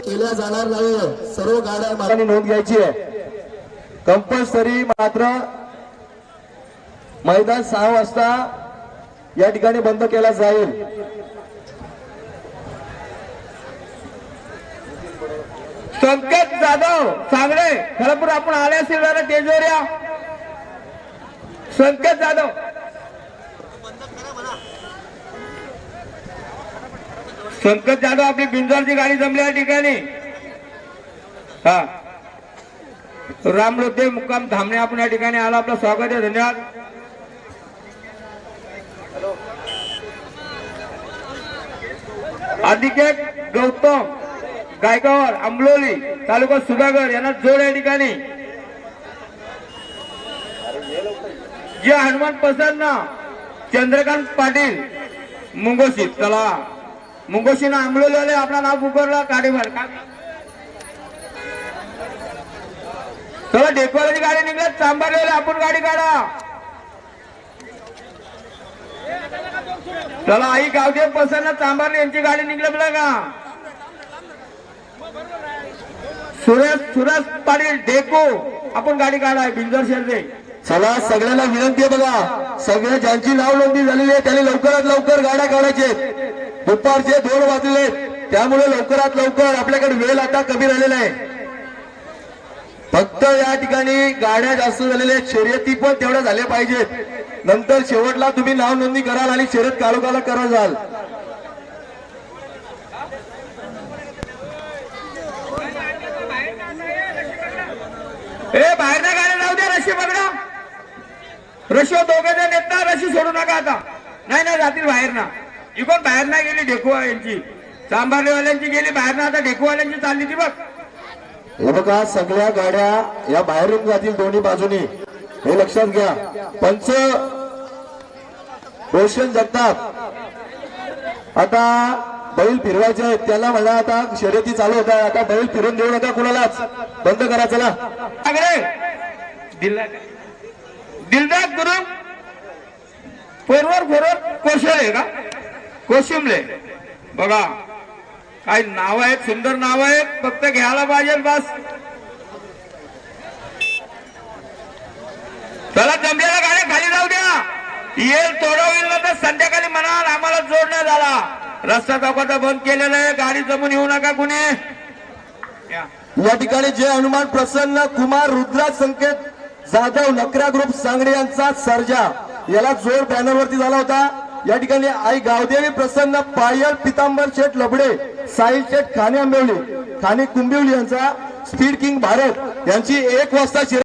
केल्या जाणार नाही. सर्व गाड्या मार्गाने नोंद घ्यायची आहे. कंपल्सरी मात्र मैदान सहा वाजता या ठिकाणी बंद केला जाईल. संकेत जाधव सांगडे खरपूर आपण आले असेल जरा या संकेत जाधव. संकट जाधव आपली बिंजारची गाडी जमली या ठिकाणी. हा. राम लोटे मुक्काम धामणे आपण या ठिकाणी आला. आपलं स्वागत आहे. धन्यवाद. अधिकेत गौतम गायकवाड आंबलोली तालुका सुधागड यांना जोड या ठिकाणी. जे हनुमान पसरना चंद्रकांत पाटील मुंगोशी चला मुंगोशी ना आंबलोली आले आपला नाव पुकारला का चला डेकोराची गाडी निघत चांबारलेली आपण गाडी काढा. चला आई गावदेव प्रसन्न चांबारले यांची गाडी निघलं बघा. का सुरेश सुरेश पाटील डेको आपण गाडी काढा बिंदर शेरदे. चला सगळ्यांना विनंती आहे बघा. सगळ्या ज्यांची नाव नोंदणी झालेली आहे त्यांनी लवकरात लवकर गाड्या काढायचे. दुपारचे दोन वाजले. त्यामुळे लवकरात लवकर आपल्याकडे वेळ आता कमी राहिलेला आहे. फक्त या ठिकाणी गाड्या जास्त झालेल्या आहेत. शर्यती पण तेवढ्या झाल्या पाहिजेत. नंतर शेवटला तुम्ही नाव नोंदणी कराल आणि शर्यत कालोखाला करा जाल. ए बाहेर ना गाड्या जाऊ द्या रशी पकडा. रशी दोघे जण येत ना रशी सोडू नका आता. नाही नाही जातील बाहेर ना. इकडून बाहेर ना गेली ढेकुआ यांची चांबारलेवाल्यांची गेली बाहेर ना आता ढेकुवाल्यांची चालली ती बघ. हे बघा सगळ्या गाड्या या बाहेरून जातील दोन्ही बाजूनी. हे लक्षात घ्या. पंच रोशन जगताप. आता बैल फिरवायचे आहेत. त्याला म्हणा आता शर्यती चालू होत. आहे आता बैल फिरून देऊ नका कुणालाच. बंद करा चला. आगळे दिलदार गुरु फोरवर फोरवर कोशळे का? कोशिमले बघा काय नाव आहेत सुंदर नाव आहेत फक्त घ्यायला पाहिजे बस. त्याला जमलेल्या गाड्या खाली जाऊ द्या. येईल थोडं होईल ना तर संध्याकाळी म्हणाल आम्हाला जोडण्यात आला रस्ता चौकाचा बंद केलेला आहे गाडी जमून येऊ नका कुणी. या. या ठिकाणी जे हनुमान प्रसन्न कुमार रुद्राज संकेत जाधव नकरा ग्रुप सांगडे यांचा सर्जा. याला जोर बॅनरवरती झाला होता. या ठिकाणी आई गावदेवी प्रसन्न पायल पितांबर शेठ लबडे साहिल शेठ खाने आंबेवली खाने कुंबिवली यांचा स्पीड किंग भारत यांची एक वाजता